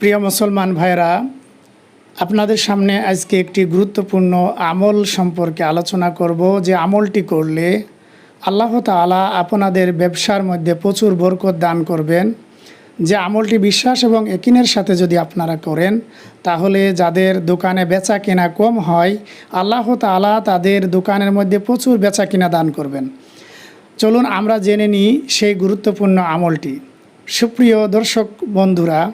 প্রিয় মুসলমান ভাইরা আপনাদের সামনে আজকে একটি গুরুত্বপূর্ণ আমল সম্পর্কে আলোচনা করব। যে আমলটি করলে আল্লাহ তাআলা আপনাদের ব্যবসার মধ্যে প্রচুর বরকত দান করবেন। যে আমলটি বিশ্বাস এবং একিনের সাথে যদি আপনারা করেন, তাহলে যাদের দোকানে বেচা কেনা কম হয়, আল্লাহ তাআলা তাদের দোকানের মধ্যে প্রচুর বেচা কিনা দান করবেন। চলুন আমরা জেনে নিই সেই গুরুত্বপূর্ণ আমলটি। সুপ্রিয় দর্শক বন্ধুরা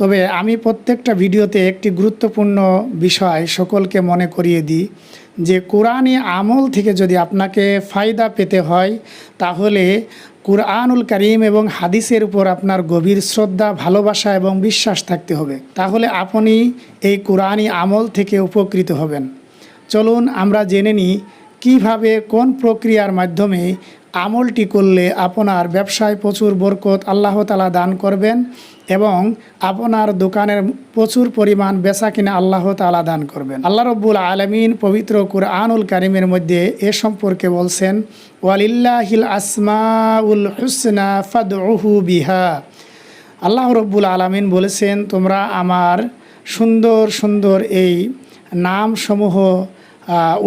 তবে আমি প্রত্যেকটা ভিডিওতে একটি গুরুত্বপূর্ণ বিষয় সকলকে মনে করিয়ে দিই, যে কোরআনী আমল থেকে যদি আপনাকে ফায়দা পেতে হয়, তাহলে কুরআনুল করিম এবং হাদিসের উপর আপনার গভীর শ্রদ্ধা, ভালোবাসা এবং বিশ্বাস থাকতে হবে। তাহলে আপনি এই কোরআনী আমল থেকে উপকৃত হবেন। চলুন আমরা জেনে নিই, কীভাবে কোন প্রক্রিয়ার মাধ্যমে আমলটি করলে আপনার ব্যবসায় প্রচুর বরকত আল্লাহ তালা দান করবেন এবং আপনার দোকানের প্রচুর পরিমাণ বেচা কিনা আল্লাহ তালা দান করবেন। আল্লাহ রব্বুল আলমিন পবিত্র কুরআনুল কারিমের মধ্যে এ সম্পর্কে বলছেন, ওয়ালিল্লাহিল আসমাউল হুসনা ফাদউহু বিহা। আল্লাহ রব্বুল আলমিন বলেছেন, তোমরা আমার সুন্দর সুন্দর এই নামসমূহ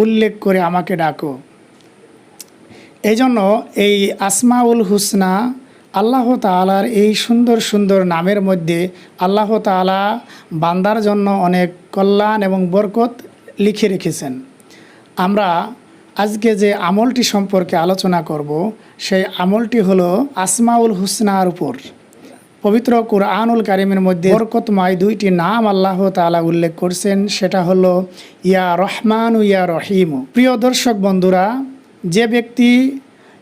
উল্লেখ করে আমাকে ডাকো। এই জন্য এই আসমাউল হুসনা আল্লাহ তালার এই সুন্দর সুন্দর নামের মধ্যে আল্লাহ তালা বান্দার জন্য অনেক কল্যাণ এবং বরকত লিখে রেখেছেন। আমরা আজকে যে আমলটি সম্পর্কে আলোচনা করব, সেই আমলটি হলো আসমাউল হুসনার উপর। পবিত্র কুরআনুল কারিমের মধ্যে বরকতময় দুইটি নাম আল্লাহ তাআলা উল্লেখ করছেন, সেটা হলো, ইয়া রহমান ইয়া রহিম। প্রিয় দর্শক বন্ধুরা, যে ব্যক্তি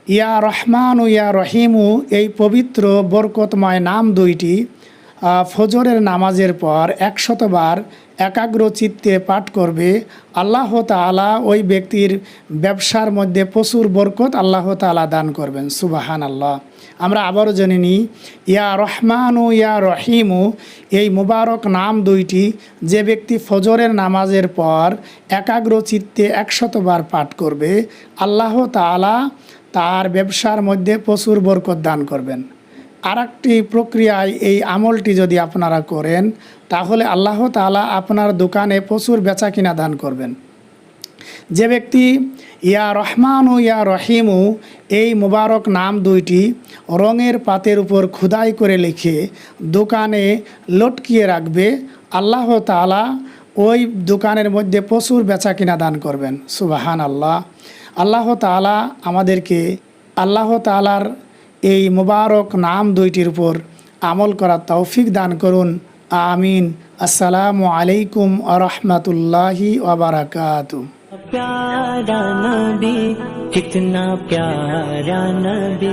ইয়া রহমান ও ইয়া রহিমু, এই পবিত্র বরকতময় নাম দুইটি ফজরের নামাজের পর একশতবার একাগ্র চিত্তে পাঠ করবে। আল্লাহ তাআলা ওই ব্যক্তির ব্যবসার মধ্যে প্রচুর বরকত আল্লাহ তাআলা দান করবেন। সুবাহান আল্লাহ আমরা আবারও জেনে নিই, ইয়া রহমান ও ইয়া রহিমু, এই মুবারক নাম দুইটি, যে ব্যক্তি ফজরের নামাজের পর একাগ্র চিত্তে একশতবার পাঠ করবে, আল্লাহ তাআলা তার ব্যবসার মধ্যে প্রচুর বরকত দান করবেন। আর একটি প্রক্রিয়ায় এই আমলটি যদি আপনারা করেন, তাহলে আল্লাহ তাআলা আপনার দোকানে প্রচুর বেচা কিনা দান করবেন। যে ব্যক্তি, ইয়া রহমান ও ইয়া রহিমু এই মুবারক নাম দুইটি রঙের পাতের উপর খুদাই করে লিখে দোকানে লটকিয়ে রাখবে, আল্লাহ তাআলা ওই দোকানের মধ্যে প্রচুর বেচা কিনা দান করবেন। সুবাহান আল্লাহ আল্লাহ তালা আমাদেরকে, আল্লাহ তালার এই মুবারক নাম দুইটির উপর আমল করার তৌফিক দান করুন। আমিন। আসসালামু আলাইকুম আরহামতুল্লাহি ওবরাকাতু প্যারা নবী কিতনা প্যারা নবী।